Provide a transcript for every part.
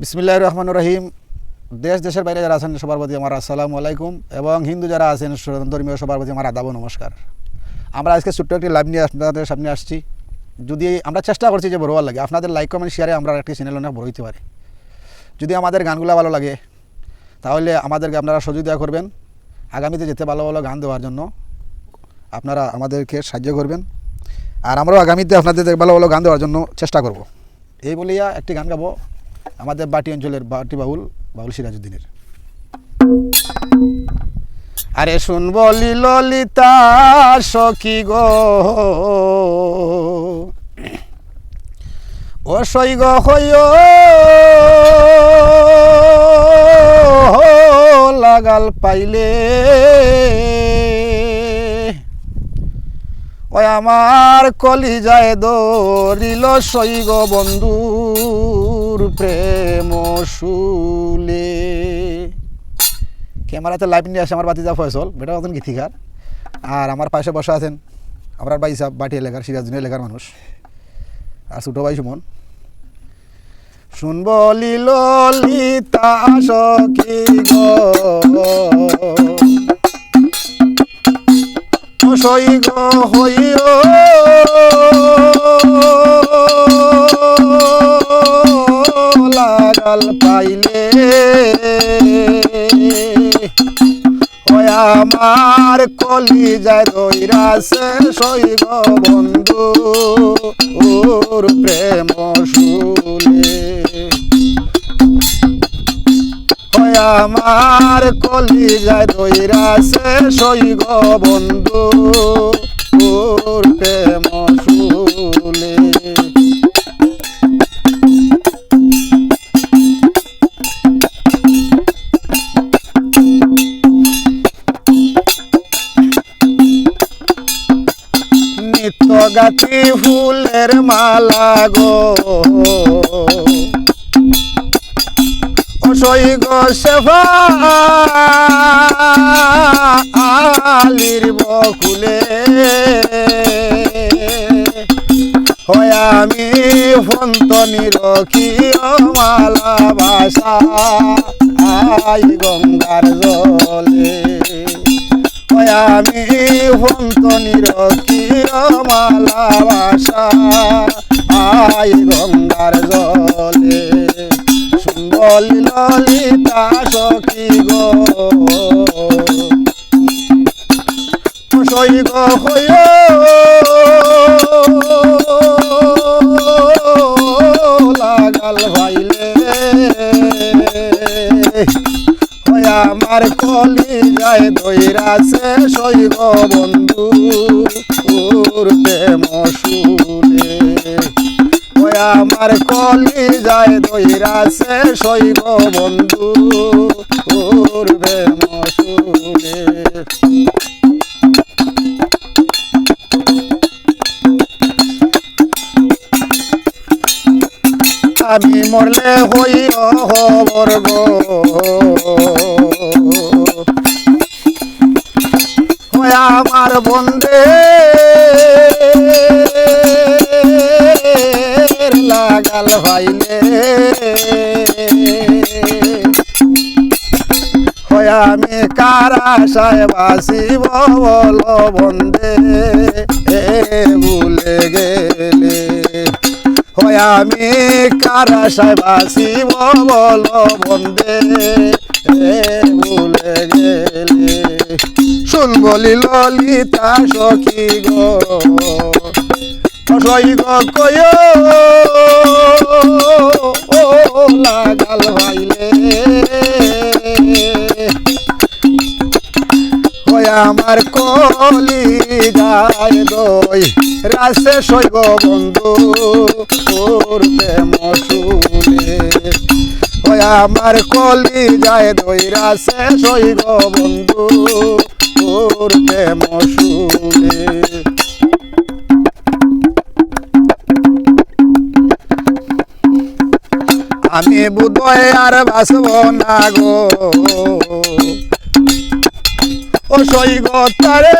বিসমিল্লাহ রহমান রহিম। দেশ, দেশের বাইরে যারা আছেন, সবার প্রতি আমার আসসালামু আলাইকুম এবং হিন্দু যারা আছেন ধর্মীয়, সবার প্রতি আমার আদাব নমস্কার। আমরা আজকে ছোট্ট একটি লাইভ নিয়ে আপনাদের সামনে আসছি। যদি আমরা চেষ্টা করছি যে বড় হওয়ার লাগে, আপনাদের লাইক কমেন্ট শেয়ারে আমরা একটি চ্যানেল অনেক বড় হইতে পারি। যদি আমাদের গানগুলো ভালো লাগে, তাহলে আমাদেরকে আপনারা সহযোগিতা করবেন। আগামীতে যেতে ভালো ভালো গান দেওয়ার জন্য আপনারা আমাদেরকে সাহায্য করবেন। আর আমরাও আগামীতে আপনাদের ভালো ভালো গান দেওয়ার জন্য চেষ্টা করব। এই বলিয়া একটি গান গাবো। আমাদের বাটি অঞ্চলের বাটি বাউল বাউল সিরাজউদ্দিনের। আরে শুনব ললিতা সখী গো। ও সই গো হইও। লাগাল পাইলে। ওই আমার কলি যায় দরিল সৈগ বন্ধুর প্রেম শুলে ক্যামেরাতে লাইভ নিয়ে আসে আমার বাতিজা ফয়সল বেটা মতন গীতিকার। আর আমার পাশে বসা আছেন আমার ভাই সাহেব বাটি এলাকার সিরাজদিন এলাকার মানুষ। আর ছোটো ভাই সুমন। শুনব লিলিতা সখী গো। সই গো হইও। লাগাল পাইলে আমার কলি যায় সই গো বন্ধু, ওর প্রেম শুলে আমার কলি যায় সই গো বন্ধু নিত্য গাতি ফুলের মালা গো। অসই গো আলির বকুলে। হয় আমি ফন্ত নিরখি মালা বাসা আই গঙ্গার জলে। আমি ফন্ত নিরখি মালা বাসা আই গঙ্গার জলে, সুন্দর ললিতা সখী গো। সই গো হইও। লাগাল ভাইলে। হয় আমার কলি যায় সই গো বন্ধু। মশুলে ওই আমার কলি যায় সই গো বন্ধু। মশুলে আমি মরলে হই হবর গো। আমার বন্দে লাগাল ভাইলে। আমি কারা সাহেবাসিব বল বন্দে এ ভুলে গেলে। হয় আমি কারা সাহেবাসিব বল বন্দে এ ভুলে গেলে। শুন বলি ললিতা সখী গো সই গো কয়, ও লাগাল ভাইলে। আমার কলি যায় দই, রাসে সৈব বন্ধু করতে মশুলে ওই আমার কলি যায় দই, রাসে সৈব বন্ধু আমি বুধয় আর বাসব না গো। ও সই গতারে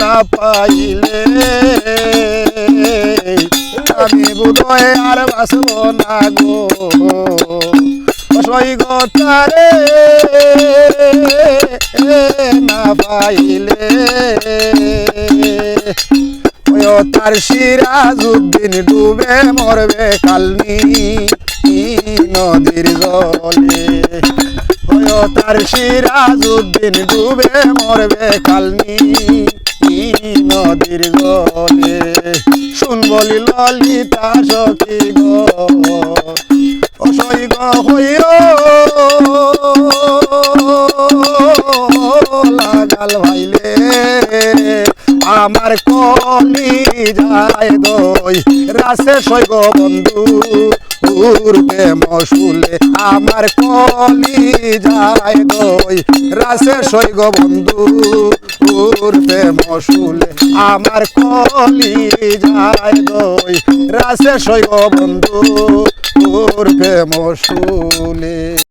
না পাইলে। আমি বুধয় আর বাসব না গো। অসই গতারে না পাইলে। তার সিরাজুদ্দিন ডুবে মরবে কালনি নদীর জলে। তার সিরাজুদ্দিন ডুবে মরবে কালনি নদীর জলে। শুন বলি ললিতা সখী গো। লাগাল ভাইলে আমার কলি যায় দই রাসে সৈগ বন্ধু। উর্বে মশুলে, আমার কলি যায় দই রাসে সৈগ বন্ধু উর্বে মশুলে, আমার কলি যায় দই রাসে সৈগ বন্ধু উর্বে মশুলে।